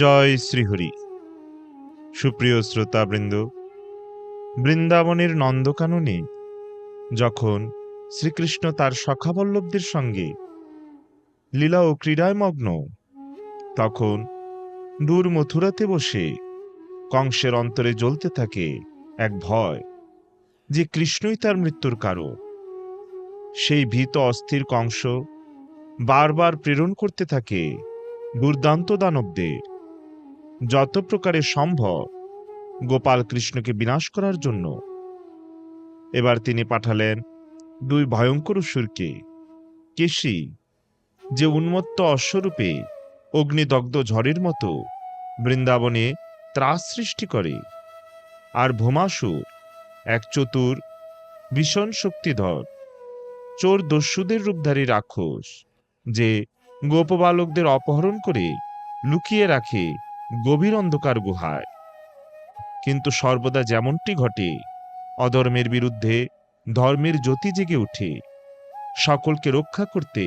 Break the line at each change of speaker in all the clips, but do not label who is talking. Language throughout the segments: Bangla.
জয় শ্রীহরি সুপ্রিয় শ্রোতাবৃন্দ বৃন্দাবনের নন্দকাননে যখন শ্রীকৃষ্ণ তার সখাবল্লভদের সঙ্গে লীলা ও ক্রীড়ায় মগ্ন তখন দূর মথুরাতে বসে কংসের অন্তরে জ্বলতে থাকে এক ভয় যে কৃষ্ণই তার মৃত্যুর কারণ সেই ভীত অস্থির কংস বারবার প্রেরণ করতে থাকে দুর্দান্ত দানবদের যত প্রকারে সম্ভব গোপাল কৃষ্ণকে বিনাশ করার জন্য এবার তিনি পাঠালেন দুই ভয়ঙ্কর সুরকে কেশি যে উন্মত্ত অশ্বরূপে অগ্নিদগ্ধ ঝড়ের মতো বৃন্দাবনে ত্রাস সৃষ্টি করে আর ভূমাসুর এক চতুর ভীষণ শক্তিধর চোর দস্যুদের রূপধারী রাক্ষস যে গোপবালকদের অপহরণ করে লুকিয়ে রাখে গভীর অন্ধকার গুহায় কিন্তু সর্বদা যেমনটি ঘটে অধর্মের বিরুদ্ধে ধর্মের জ্যোতি জেগে উঠে সকলকে রক্ষা করতে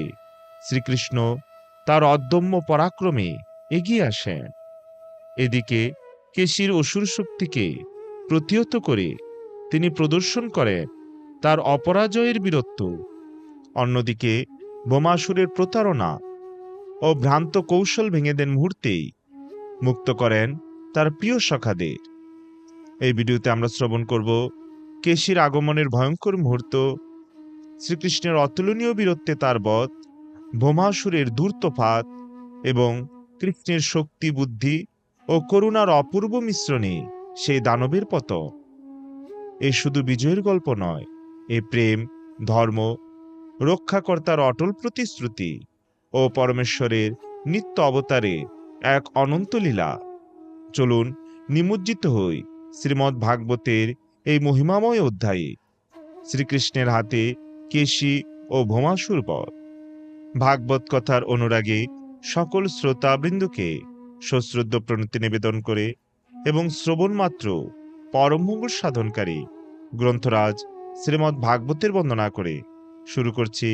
শ্রীকৃষ্ণ তার অদম্য পরাক্রমে এগিয়ে আসেন এদিকে কেশির অসুর শক্তিকে প্রতিহত করে তিনি প্রদর্শন করেন তার অপরাজয়ের বীরত্ব অন্যদিকে বোমাসুরের প্রতারণা ও ভ্রান্ত কৌশল ভেঙে দেন মুহূর্তেই মুক্ত করেন তার প্রিয় সখাদের এই ভিডিওতে আমরা শ্রবণ করব কেশির আগমনের ভয়ঙ্কর মুহূর্ত শ্রীকৃষ্ণের অতুলনীয় বীরত্বে তার বধ ভোমাসুরের দূর্তফাত এবং কৃষ্ণের শক্তি বুদ্ধি ও করুণার অপূর্ব মিশ্রণে সেই দানবের পত এ শুধু বিজয়ের গল্প নয় এ প্রেম ধর্ম রক্ষাকর্তার অটল প্রতিশ্রুতি ও পরমেশ্বরের নিত্য অবতারে এক অনন্ত লীলা চলুন নিমজ্জিত হই শ্রীমদ্ ভাগবতের এই মহিমাময় অধ্যায়ে শ্রীকৃষ্ণের হাতে কেশি ও ভোমাসুর পথ ভাগবত কথার অনুরাগে সকল শ্রোতাবৃন্দকে সশ্রদ্ধ প্রণতি নিবেদন করে এবং শ্রবণ মাত্র পরমঙ্গল সাধনকারী গ্রন্থরাজ শ্রীমদ্ ভাগবতের বন্দনা করে শুরু করছি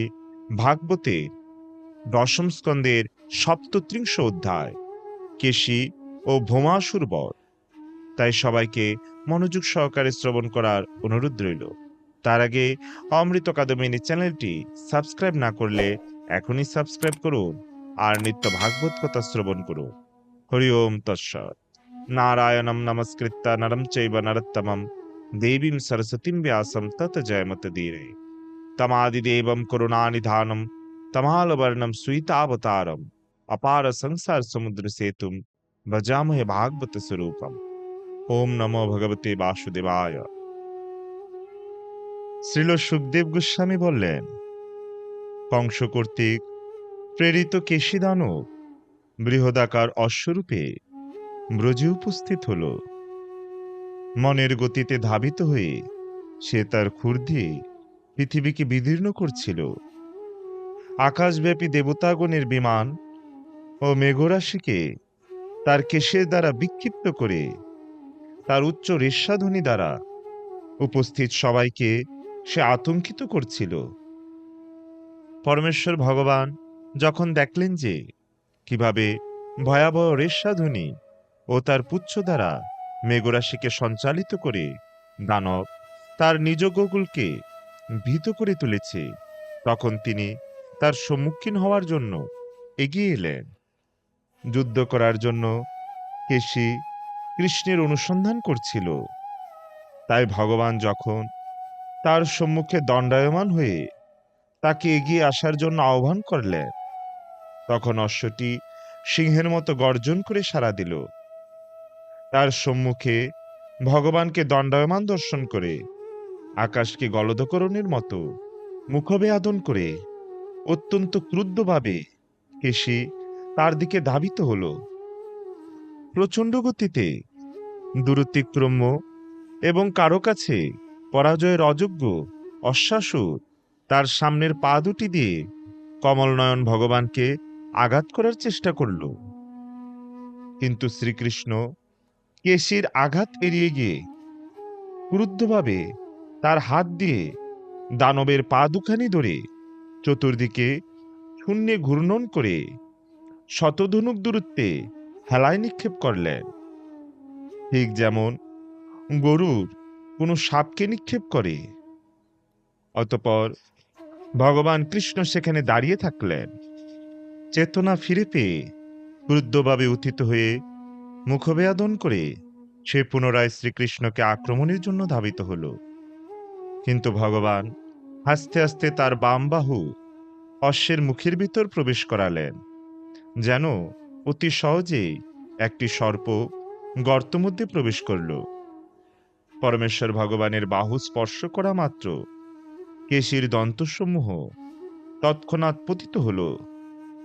ভাগবতের দশম স্কন্দের সপ্তত্রিংশ অধ্যায় কেশি ও ভোমাসুর বর তাই সবাইকে মনোযোগ সহকারে শ্রবণ করার অনুরোধ রইল তার আগে অমৃত কাদম্বিনী চ্যানেলটি সাবস্ক্রাইব না করলে এখনই সাবস্ক্রাইব করুন আর নিত্য ভাগবত কথা শ্রবণ করুন হরি ওম তৎসৎ নারায়ণম নমস্কৃত্য নরম চৈব নরোত্তমম দেবীম সরস্বতীম ব্যাসম তত জয়মত দীরে তমাদিদেবম করুণানিধানম তমালবর্ণম সুইতাবতারম అపార సంసార సముద్ర సేతుం భజామహే భాగవత స్వరూపం ఓం নমো ভগবতে বাসুদেবায় শ্রীল সুখদেব গোস্বামী বললেন কংস কর্তৃক প্রেরিত কেশিদানব বৃহদাকার অশ্বরূপে ব্রজে উপস্থিত হল মনের গতিতে ধাবিত হয়ে সে তার খুর পৃথিবীকে বিদীর্ণ করছিল আকাশব্যাপী দেবতাগণের বিমান ও মেঘরাশিকে তার কেশের দ্বারা বিক্ষিপ্ত করে তার উচ্চ রেশাধ্বনি দ্বারা উপস্থিত সবাইকে সে আতঙ্কিত করছিল পরমেশ্বর ভগবান যখন দেখলেন যে কিভাবে ভয়াবহ রেশাধ্বনি ও তার পুচ্ছ দ্বারা মেঘরাশিকে সঞ্চালিত করে দানব তার নিজ গোকুলকে ভীত করে তুলেছে তখন তিনি তার সম্মুখীন হওয়ার জন্য এগিয়ে এলেন যুদ্ধ করার জন্য কেশি কৃষ্ণের অনুসন্ধান করছিল তাই ভগবান যখন তার সম্মুখে দণ্ডায়মান হয়ে তাকে এগিয়ে আসার জন্য আহ্বান করলেন তখন অশ্বটি সিংহের মতো গর্জন করে সাড়া দিল তার সম্মুখে ভগবানকে দণ্ডায়মান দর্শন করে আকাশকে গলদকরণের মতো মুখবে আদন করে অত্যন্ত ক্রুদ্ধভাবে কেশি তার দিকে ধাবিত হল প্রচণ্ড গতিতে দূরতিক্রম্য এবং কারো কাছে পরাজয়ের অযোগ্য অশ্বাসুর তার সামনের পা দুটি দিয়ে কমলনয়ন ভগবানকে আঘাত করার চেষ্টা করল কিন্তু শ্রীকৃষ্ণ কেশির আঘাত এড়িয়ে গিয়ে ক্রুদ্ধভাবে তার হাত দিয়ে দানবের পা দুখানি ধরে চতুর্দিকে শূন্যে ঘূর্ণন করে শতধনুক দূরত্বে হেলায় নিক্ষেপ করলেন ঠিক যেমন গরুর কোনো সাপকে নিক্ষেপ করে অতপর ভগবান কৃষ্ণ সেখানে দাঁড়িয়ে থাকলেন চেতনা ফিরে পেয়ে ক্রুদ্ধভাবে উত্থিত হয়ে মুখবেদন করে সে পুনরায় শ্রীকৃষ্ণকে আক্রমণের জন্য ধাবিত হল কিন্তু ভগবান আস্তে আস্তে তার বাম বাহু অশ্বের মুখের ভিতর প্রবেশ করালেন যেন অতি সহজেই একটি সর্প গর্ত মধ্যে প্রবেশ করল পরমেশ্বর ভগবানের বাহু স্পর্শ করা মাত্র কেশির দন্তসমূহ তৎক্ষণাৎ পতিত হল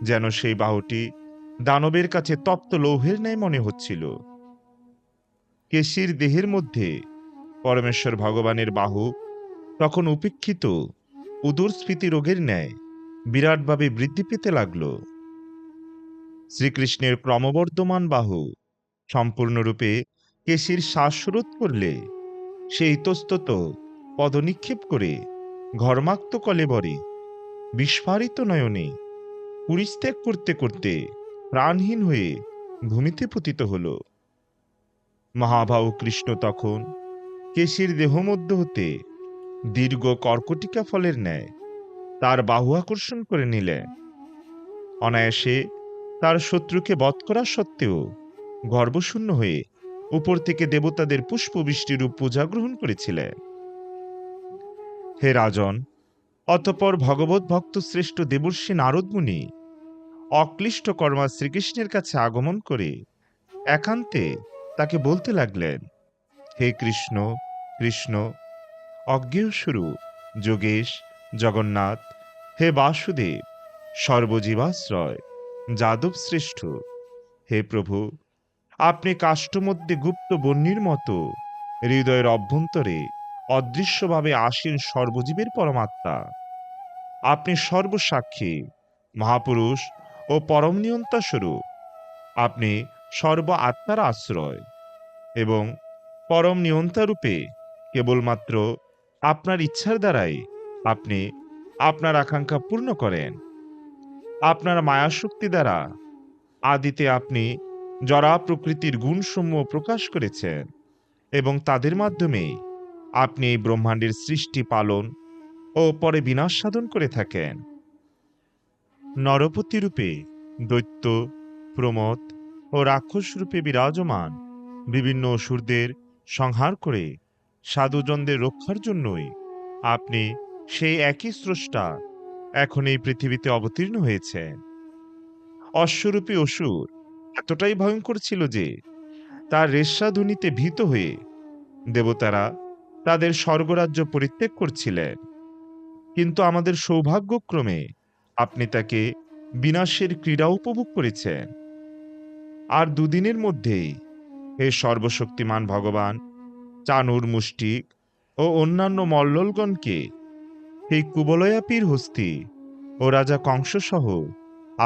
যেন সেই বাহুটি দানবের কাছে তপ্ত লৌহের ন্যায় মনে হচ্ছিল কেশির দেহের মধ্যে পরমেশ্বর ভগবানের বাহু তখন উপেক্ষিত উদরস্ফীতি রোগের ন্যায় বিরাটভাবে বৃদ্ধি পেতে লাগলো শ্রীকৃষ্ণের ক্রমবর্ধমান বাহু সম্পূর্ণরূপে কেশির শ্বাসরোধ করলে সে ইতস্তত পদনিক্ষেপ করে ঘর্মাক্ত কলেবরে বিস্ফারিত নয়নে পরিস্ত্যাগ করতে করতে প্রাণহীন হয়ে ভূমিতে পতিত হল মহাভাউ কৃষ্ণ তখন কেশির দেহমধ্য হতে দীর্ঘ কর্কটিকা ফলের ন্যায় তার বাহু আকর্ষণ করে নিলেন অনায়াসে তার শত্রুকে বধ করা সত্ত্বেও গর্বশূন্য হয়ে উপর থেকে দেবতাদের পুষ্পবৃষ্টিরূপ পূজা গ্রহণ করেছিলেন হে রাজন অতপর ভগবত ভক্ত শ্রেষ্ঠ দেবর্ষী নারদমুনি অক্লিষ্ট কর্মা শ্রীকৃষ্ণের কাছে আগমন করে একান্তে তাকে বলতে লাগলেন হে কৃষ্ণ কৃষ্ণ শুরু যোগেশ জগন্নাথ হে বাসুদেব সর্বজীবাশ্রয় যাদব শ্রেষ্ঠ হে প্রভু আপনি কাষ্টমধ্যে গুপ্ত বন্যীর মতো হৃদয়ের অভ্যন্তরে অদৃশ্যভাবে আসেন সর্বজীবের পরমাত্মা আপনি সর্বসাক্ষী মহাপুরুষ ও পরম নিয়ন্তা স্বরূপ আপনি সর্ব আত্মার আশ্রয় এবং পরম রূপে কেবলমাত্র আপনার ইচ্ছার দ্বারাই আপনি আপনার আকাঙ্ক্ষা পূর্ণ করেন আপনার মায়াশক্তি দ্বারা আদিতে আপনি জরা প্রকৃতির গুণসমূহ প্রকাশ করেছেন এবং তাদের মাধ্যমে আপনি এই ব্রহ্মাণ্ডের সৃষ্টি পালন ও পরে বিনাশ সাধন করে থাকেন নরপতি রূপে দৈত্য প্রমোদ ও রাক্ষস রূপে বিরাজমান বিভিন্ন অসুরদের সংহার করে সাধুজনদের রক্ষার জন্যই আপনি সেই একই স্রষ্টা এখন এই পৃথিবীতে অবতীর্ণ হয়েছে অশ্বরূপী অসুর এতটাই ভয়ঙ্কর ছিল যে তার রেশাধ্বনিতে ভীত হয়ে দেবতারা তাদের স্বর্গরাজ্য পরিত্যাগ করছিলেন কিন্তু আমাদের সৌভাগ্যক্রমে আপনি তাকে বিনাশের ক্রীড়া উপভোগ করেছেন আর দুদিনের মধ্যেই এ সর্বশক্তিমান ভগবান চানুর মুষ্টিক ও অন্যান্য মল্লগণকে এই কুবলয়াপির হস্তি ও রাজা কংসসহ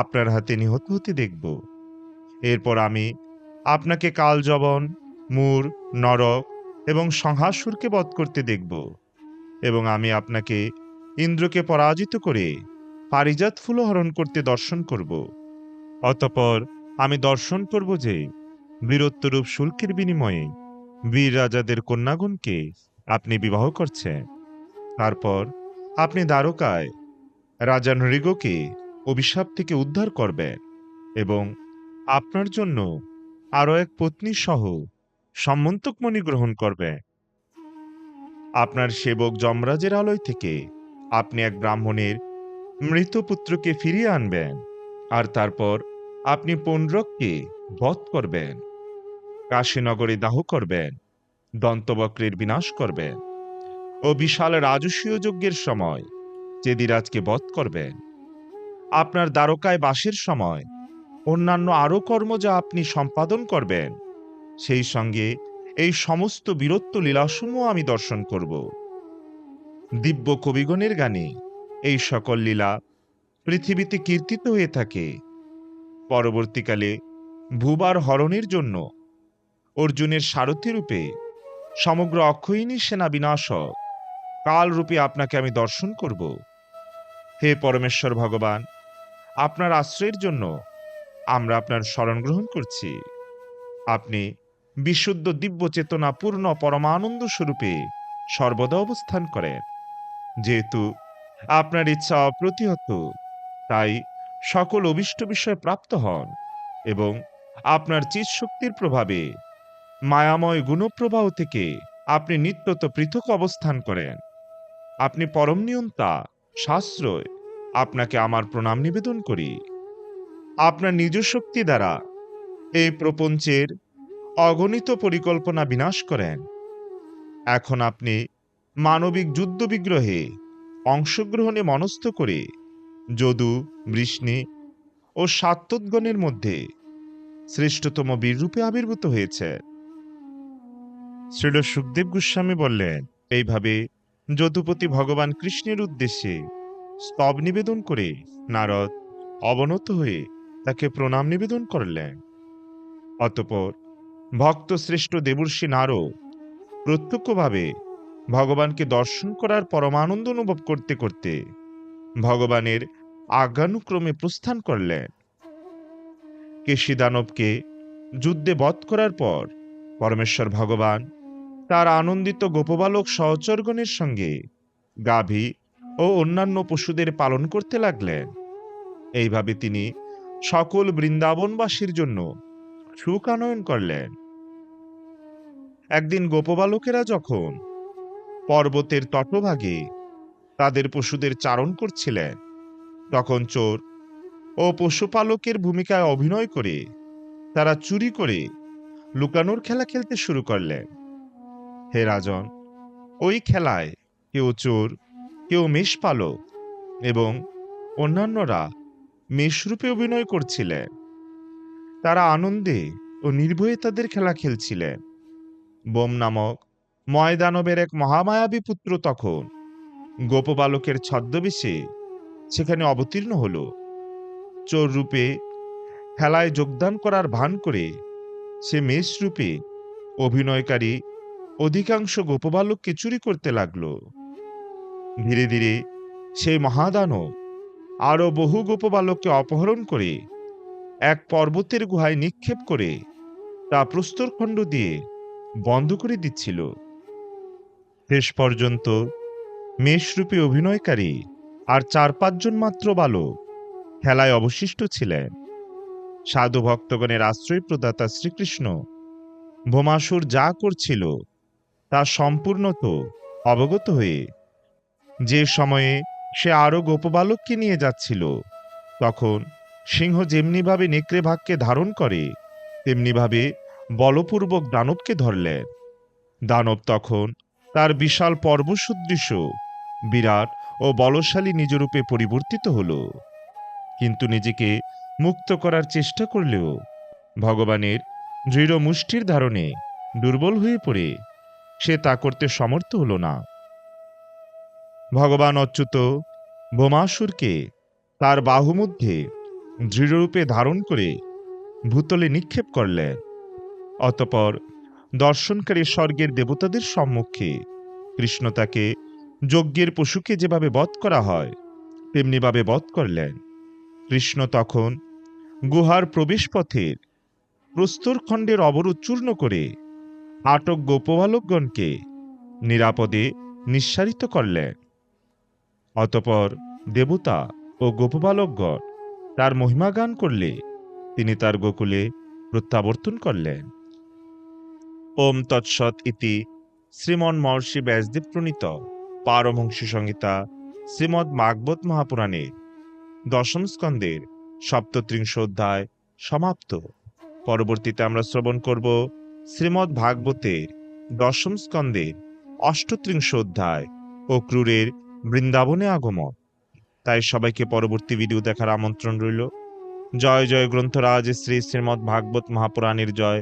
আপনার হাতে নিহত হতে দেখব এরপর আমি আপনাকে কালজবন মূর নরক এবং সংহাসুরকে বধ করতে দেখব এবং আমি আপনাকে ইন্দ্রকে পরাজিত করে পারিজাত ফুল হরণ করতে দর্শন করব অতপর আমি দর্শন করব যে বীরত্বরূপ শুল্কের বিনিময়ে বীর রাজাদের কন্যাগুণকে আপনি বিবাহ করছেন তারপর আপনি দ্বারকায় রাজা নৃগকে অভিশাপ থেকে উদ্ধার করবেন এবং আপনার জন্য আরও এক পত্নী সহ সম্মন্তকমণি গ্রহণ করবে আপনার সেবক যমরাজের আলোয় থেকে আপনি এক ব্রাহ্মণের মৃত পুত্রকে ফিরিয়ে আনবেন আর তারপর আপনি পণ্ডককে বধ করবেন কাশীনগরে দাহ করবেন দন্তবক্রের বিনাশ করবেন ও বিশাল রাজস্বীয় যজ্ঞের সময় চেদিরাজকে বধ করবেন আপনার দ্বারকায় বাসের সময় অন্যান্য আরও কর্ম যা আপনি সম্পাদন করবেন সেই সঙ্গে এই সমস্ত বীরত্ব লীলাসমূহ আমি দর্শন করব দিব্য কবিগণের গানে এই সকল লীলা পৃথিবীতে কীর্তিত হয়ে থাকে পরবর্তীকালে ভুবার হরণের জন্য অর্জুনের সারথি রূপে সমগ্র অক্ষয়িনী সেনা বিনাশক রূপে আপনাকে আমি দর্শন করব হে পরমেশ্বর ভগবান আপনার আশ্রয়ের জন্য আমরা আপনার স্মরণ গ্রহণ করছি আপনি বিশুদ্ধ দিব্য চেতনা পূর্ণ পরমানন্দ স্বরূপে সর্বদা অবস্থান করেন যেহেতু আপনার ইচ্ছা অপ্রতিহত তাই সকল অভিষ্ট বিষয় প্রাপ্ত হন এবং আপনার চিৎশক্তির শক্তির প্রভাবে মায়াময় গুণপ্রবাহ থেকে আপনি নিত্যত পৃথক অবস্থান করেন আপনি পরম নিয়ন্তা সাশ্রয় আপনাকে আমার প্রণাম নিবেদন করি আপনার নিজ শক্তি দ্বারা এই প্রপঞ্চের অগণিত পরিকল্পনা বিনাশ করেন এখন আপনি মানবিক যুদ্ধবিগ্রহে অংশগ্রহণে মনস্থ করে যদু বৃষ্ণি ও সাত্তগণের মধ্যে শ্রেষ্ঠতম বীররূপে আবির্ভূত হয়েছে শ্রীল সুখদেব গোস্বামী বললেন এইভাবে যদুপতি ভগবান কৃষ্ণের উদ্দেশ্যে স্তব নিবেদন করে নারদ অবনত হয়ে তাকে প্রণাম নিবেদন করলেন অতপর ভক্ত শ্রেষ্ঠ দেবর্ষি নারদ প্রত্যক্ষভাবে ভগবানকে দর্শন করার পরমানন্দ অনুভব করতে করতে ভগবানের আজ্ঞানুক্রমে প্রস্থান করলেন কেশী দানবকে যুদ্ধে বধ করার পর পরমেশ্বর ভগবান তার আনন্দিত গোপবালক সহচরগণের সঙ্গে গাভী ও অন্যান্য পশুদের পালন করতে লাগলেন এইভাবে তিনি সকল বৃন্দাবনবাসীর জন্য সুকানয়ন করলেন একদিন গোপবালকেরা যখন পর্বতের তটভাগে তাদের পশুদের চারণ করছিলেন তখন চোর ও পশুপালকের ভূমিকায় অভিনয় করে তারা চুরি করে লুকানোর খেলা খেলতে শুরু করলেন হে রাজন ওই খেলায় কেউ চোর কেউ মেষপালক এবং অন্যান্যরা মেষরূপে অভিনয় করছিলেন তারা আনন্দে ও নির্ভয়ে তাদের খেলা খেলছিলেন বোম নামক ময়দানবের এক মহামায়াবী পুত্র তখন গোপবালকের ছদ্মবেশে সেখানে অবতীর্ণ হল চোর রূপে খেলায় যোগদান করার ভান করে সে মেষ রূপে অভিনয়কারী অধিকাংশ গোপবালককে চুরি করতে লাগল ধীরে ধীরে সেই মহাদানব আরও বহু গোপবালককে অপহরণ করে এক পর্বতের গুহায় নিক্ষেপ করে তা প্রস্তরখণ্ড দিয়ে বন্ধ করে দিচ্ছিল শেষ পর্যন্ত মেষরূপী অভিনয়কারী আর চার পাঁচজন মাত্র বালক খেলায় অবশিষ্ট ছিলেন সাধু ভক্তগণের আশ্রয় প্রদাতা শ্রীকৃষ্ণ ভোমাসুর যা করছিল তা সম্পূর্ণত অবগত হয়ে যে সময়ে সে আরও গোপবালককে নিয়ে যাচ্ছিল তখন সিংহ যেমনিভাবে নেকড়ে ভাগকে ধারণ করে তেমনিভাবে বলপূর্বক দানবকে ধরলেন দানব তখন তার বিশাল পর্বসদৃশ্য বিরাট ও বলশালী নিজরূপে পরিবর্তিত হল কিন্তু নিজেকে মুক্ত করার চেষ্টা করলেও ভগবানের দৃঢ় মুষ্টির ধারণে দুর্বল হয়ে পড়ে সে তা করতে সমর্থ হল না ভগবান অচ্যুত বোমাসুরকে তার বাহু মধ্যে দৃঢ়রূপে ধারণ করে ভূতলে নিক্ষেপ করলেন অতপর দর্শনকারী স্বর্গের দেবতাদের সম্মুখে কৃষ্ণ তাকে যজ্ঞের পশুকে যেভাবে বধ করা হয় তেমনিভাবে বধ করলেন কৃষ্ণ তখন গুহার প্রবেশপথের প্রস্তরখণ্ডের অবরোধ চূর্ণ করে আটক গোপবালকগণকে নিরাপদে নিঃসারিত করলেন অতপর দেবতা ও গোপবালকগণ তার মহিমা গান করলে তিনি তার গোকুলে প্রত্যাবর্তন করলেন ওম তৎসৎ ইতি শ্রীমন মহর্ষি ব্যাসদেব প্রণীত পারমহংসী সংহিতা শ্রীমদ্ মাগবত মহাপুরাণের দশম স্কন্দের সপ্তত্রিংশ অধ্যায় সমাপ্ত পরবর্তীতে আমরা শ্রবণ করব শ্রীমদ্ ভাগবতের দশম স্কন্ধে অষ্টত্রিংশ অধ্যায় ও ক্রুরের বৃন্দাবনে আগমন তাই সবাইকে পরবর্তী ভিডিও দেখার আমন্ত্রণ রইল জয় জয় গ্রন্থরাজ শ্রী শ্রীমদ্ ভাগবত মহাপুরাণের জয়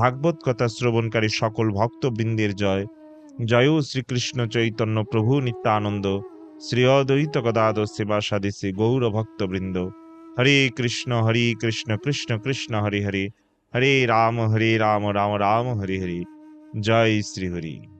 ভাগবত কথা শ্রবণকারী সকল ভক্তবৃন্দের জয় জয় শ্রীকৃষ্ণ চৈতন্য প্রভু নিত্যানন্দ শ্রী অদ্বৈত গদাদ সেবা সাদিসি গৌর ভক্তবৃন্দ হরে কৃষ্ণ হরে কৃষ্ণ কৃষ্ণ কৃষ্ণ হরে হরে हरे राम हरे राम राम राम हरे हरे जय श्री हरि